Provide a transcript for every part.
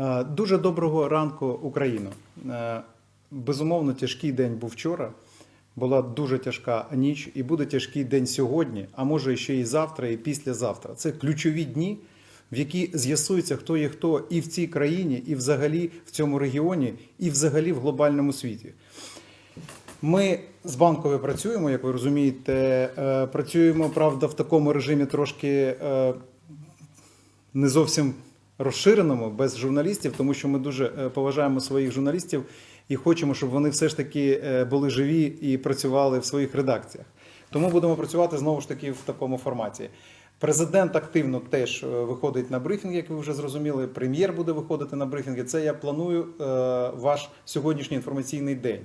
Е, Дуже доброго ранку, Україно. Е, Безумовно, тяжкий день був вчора. Була дуже тяжка ніч, і буде тяжкий день сьогодні, а може ще і завтра, і післязавтра. Це ключові дні, в які з'ясується, хто є хто і в цій країні, і взагалі в цьому регіоні, і взагалі в глобальному світі. Ми з банковою працюємо, як ви розумієте. Е, Працюємо, правда, в такому режимі трошки не зовсім розширеному, без журналістів, тому що ми дуже е, поважаємо своїх журналістів і хочемо, щоб вони все ж таки е, були живі і працювали в своїх редакціях. Тому будемо працювати знову ж таки в такому форматі. Президент активно теж е, виходить на брифінги, як ви вже зрозуміли. Прем'єр буде виходити на брифінги. Це я планую ваш сьогоднішній інформаційний день.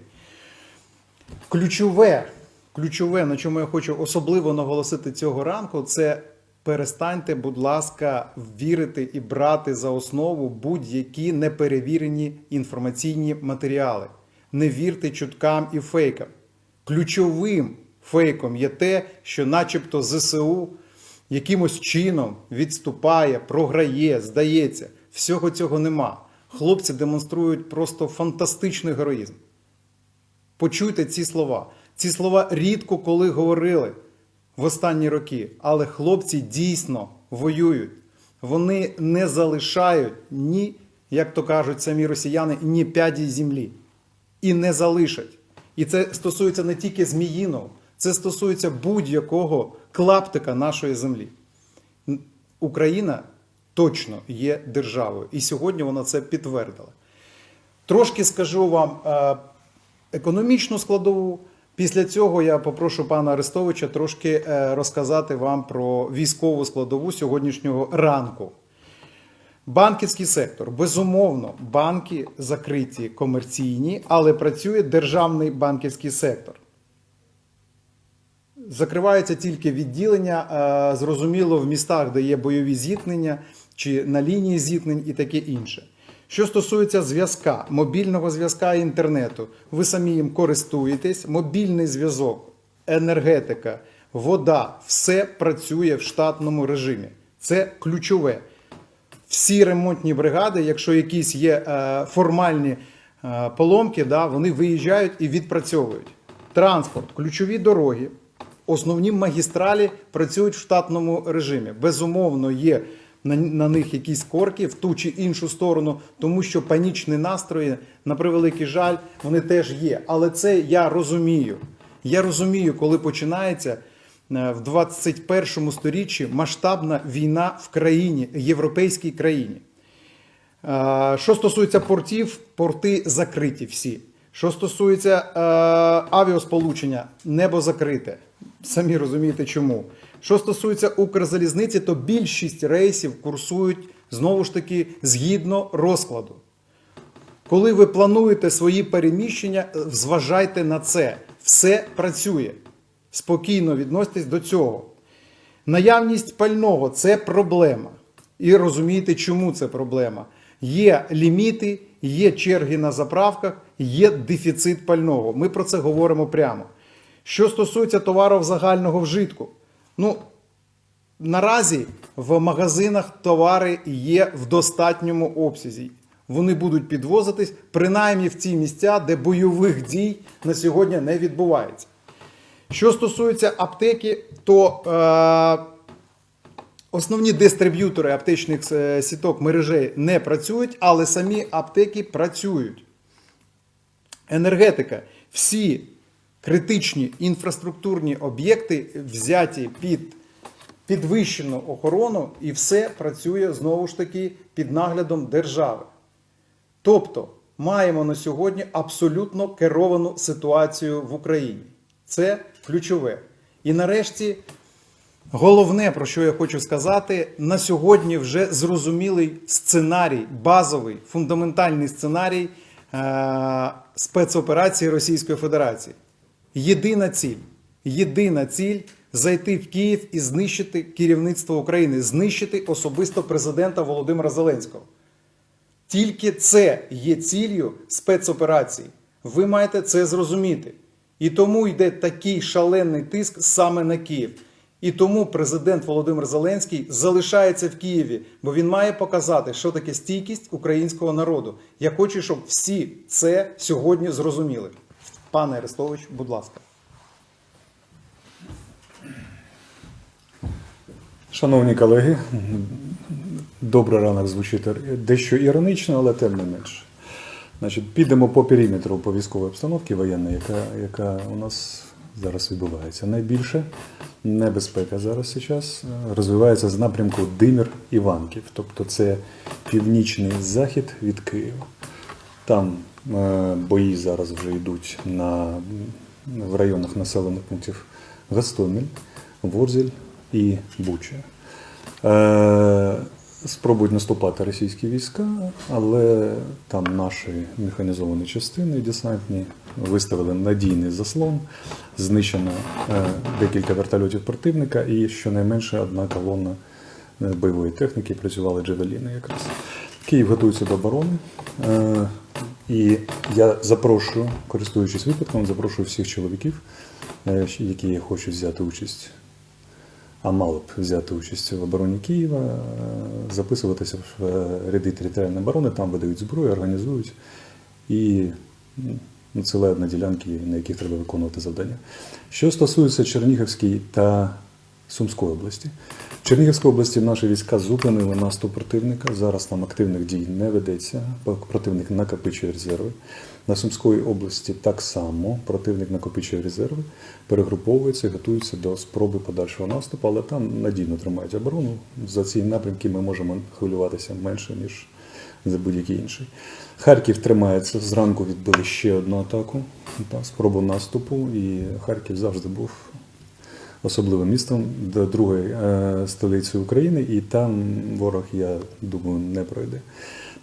Ключове, ключове, на чому я хочу особливо наголосити цього ранку, це перестаньте, будь ласка, вірити і брати за основу будь-які неперевірені інформаційні матеріали. Не вірте чуткам і фейкам. Ключовим фейком є те, що, начебто, ЗСУ якимось чином відступає, програє, здається. Всього цього нема. Хлопці демонструють просто фантастичний героїзм. Почуйте ці слова. Ці слова рідко коли говорили в останні роки, але хлопці дійсно воюють. Вони не залишають ні, як то кажуть самі росіяни, ні п'яді землі. І не залишать. І це стосується не тільки Зміїного, це стосується будь-якого клаптика нашої землі. Україна точно є державою, і сьогодні вона це підтвердила. Трошки скажу вам е, економічну складову. Після цього я попрошу пана Арестовича трошки е, розказати вам про військову складову сьогоднішнього ранку. Банківський сектор. Безумовно, банки закриті комерційні, але працює державний банківський сектор. Закриваються тільки відділення, е, зрозуміло, в містах, де є бойові зіткнення, чи на лінії зіткнень і таке інше. Що стосується зв'язка, мобільного зв'язка і інтернету, ви самі їм користуєтесь. Мобільний зв'язок, енергетика, вода все працює в штатному режимі. Це ключове. Всі ремонтні бригади, якщо якісь є е, формальні е, поломки, да, вони виїжджають і відпрацьовують. Транспорт, ключові дороги, основні магістралі працюють в штатному режимі. Безумовно, є на, на них якісь корки в ту чи іншу сторону, тому що панічні настрої, на превеликий жаль, вони теж є. Але це я розумію. Я розумію, коли починається е, в 21 сторіччі масштабна війна в країні, європейській країні. Е, Що стосується портів, порти закриті всі. Що стосується е, авіасполучення, небо закрите. Самі розумієте чому. Що стосується Укрзалізниці, то більшість рейсів курсують знову ж таки згідно розкладу. Коли ви плануєте свої переміщення, е, зважайте на це. Все працює. Спокійно відноситесь до цього. Наявність пального це проблема. І розумієте, чому це проблема. Є ліміти, є черги на заправках, є дефіцит пального. Ми про це говоримо прямо. Що стосується товарів загального вжитку, ну наразі в магазинах товари є в достатньому обсязі. Вони будуть підвозитись принаймні в ці місця, де бойових дій на сьогодні не відбувається. Що стосується аптеки, то е, основні дистриб'ютори аптечних е, сіток мережей не працюють, але самі аптеки працюють. Енергетика. Всі критичні інфраструктурні об'єкти взяті під підвищену охорону, і все працює знову ж таки під наглядом держави. Тобто маємо на сьогодні абсолютно керовану ситуацію в Україні. Це ключове. І нарешті, головне, про що я хочу сказати, на сьогодні вже зрозумілий сценарій, базовий, фундаментальний сценарій е- спецоперації Російської Федерації. Єдина ціль, єдина ціль зайти в Київ і знищити керівництво України, знищити особисто президента Володимира Зеленського. Тільки це є ціллю спецоперації. Ви маєте це зрозуміти. І тому йде такий шалений тиск саме на Київ. І тому президент Володимир Зеленський залишається в Києві, бо він має показати, що таке стійкість українського народу. Я хочу, щоб всі це сьогодні зрозуміли. Пане Арестович, будь ласка. Шановні колеги, добрий ранок звучить дещо іронично, але тим не менше. Значить, підемо по периметру по військовій обстановці воєнної, яка, яка у нас зараз відбувається. Найбільше небезпека зараз зараз е, розвивається з напрямку Димір Іванків, тобто це північний захід від Києва. Там е, бої зараз вже йдуть на, в районах населених пунктів Гостомель, Ворзель і Буча. Е, спробують наступати російські війська, але там наші механізовані частини десантні виставили надійний заслон, знищено е, декілька вертольотів противника і щонайменше одна колона бойової техніки працювали джевеліни якраз. Київ готується до оборони. Е, І я запрошую, користуючись випадком, запрошую всіх чоловіків, е, які хочуть взяти участь а мали б взяти участь в обороні Києва, е, записуватися в ряди територіальної оборони, там видають зброю, організують і надсилають на ділянки, на яких треба виконувати завдання. Що стосується Чернігівської та Сумської області. В Чернігівській області наші війська зупинили наступ противника. Зараз там активних дій не ведеться. Противник накопичує резерви. На Сумської області так само противник накопичує резерви, перегруповується готується до спроби подальшого наступу, але там надійно тримають оборону. За ці напрямки ми можемо хвилюватися менше, ніж за будь-який інший. Харків тримається. Зранку відбили ще одну атаку, та, спробу наступу, і Харків завжди був особливим містом, до другої е, столиці України, і там ворог, я думаю, не пройде.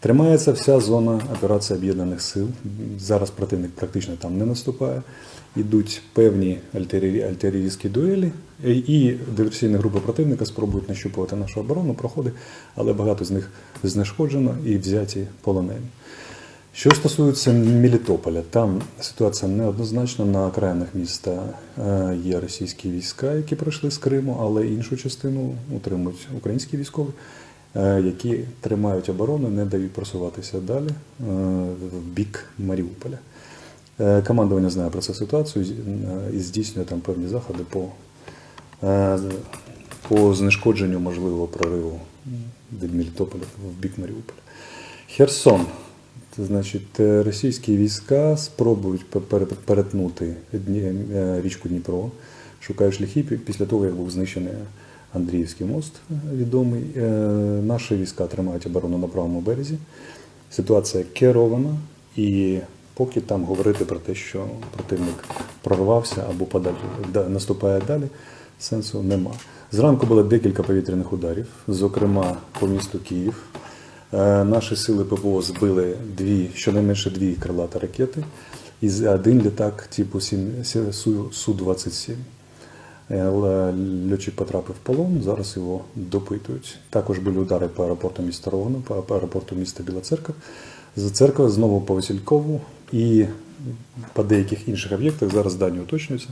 Тримається вся зона операції об'єднаних сил. Зараз противник практично там не наступає. Йдуть певні альтері- артилерійські дуелі, і- і диверсійні групи противника спробують нащупувати нашу оборону, проходи, але багато з них знешкоджено і взяті полонені. Що стосується Мелітополя, там ситуація неоднозначна. На окраїнах міста е, є російські війська, які пройшли з Криму, але іншу частину утримують українські військові, е, які тримають оборону, не дають просуватися далі е, в бік Маріуполя. Командування знає про цю ситуацію і- здійснює там певні заходи по, по знешкодженню можливого прориву від Мелітополя в бік Маріуполя. Херсон. Це значить, е, російські війська спробують перетнути е, річку Дніпро, шукають шляхи після того, як був знищений Андріївський мост е, відомий. Наші війська тримають оборону на правому березі. Ситуація керована, і поки там говорити про те, що противник прорвався або подалі, наступає далі, сенсу нема. Зранку було декілька повітряних ударів, зокрема по місту Київ. Е, Наші сили п.в.о. збили дві, щонайменше дві крилаті ракети і один літак типу Су- Су-27. Е, Льотчик потрапив в полон, зараз його допитують. Також були удари по аеропорту міста Ровно, по по аеропорту міста Біла Церква. З церкви знову по Василькову і по деяких інших об'єктах зараз дані уточнюються.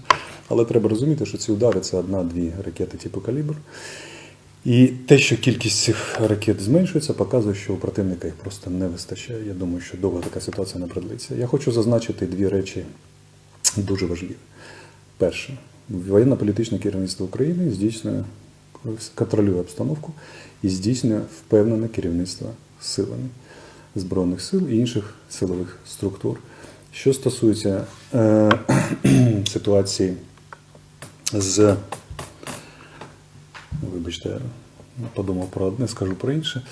Але треба розуміти, що ці удари це одна-дві ракети типу калібр. І те, що кількість цих ракет зменшується, показує, що у противника їх просто не вистачає. Я думаю, що довго така ситуація не продлиться. Я хочу зазначити дві речі дуже важливі. Перше, воєнно-політичне керівництво України здійснює контролює обстановку і здійснює впевнене керівництво силами Збройних сил і інших силових структур. Що стосується е, ситуації з Вибачте, подумав про одне, скажу про інше.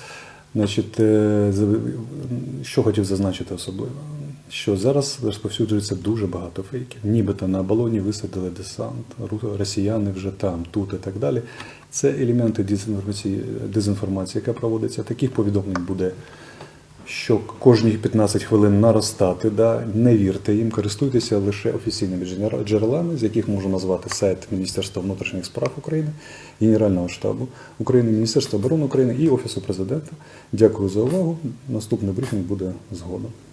Значить, е, що хотів зазначити особливо, що зараз розповсюджується дуже багато фейків. Нібито на балоні висадили десант, росіяни вже там, тут і так далі. Це елементи дезінформації, дезінформації, яка проводиться. Таких повідомлень буде що кожні 15 хвилин наростати. Да? Не вірте їм, користуйтеся лише офіційними джерелами, з яких можу назвати сайт Міністерства внутрішніх справ України, Генерального штабу України, Міністерства оборони України і Офісу президента. Дякую за увагу. Наступний брифінг буде згодом.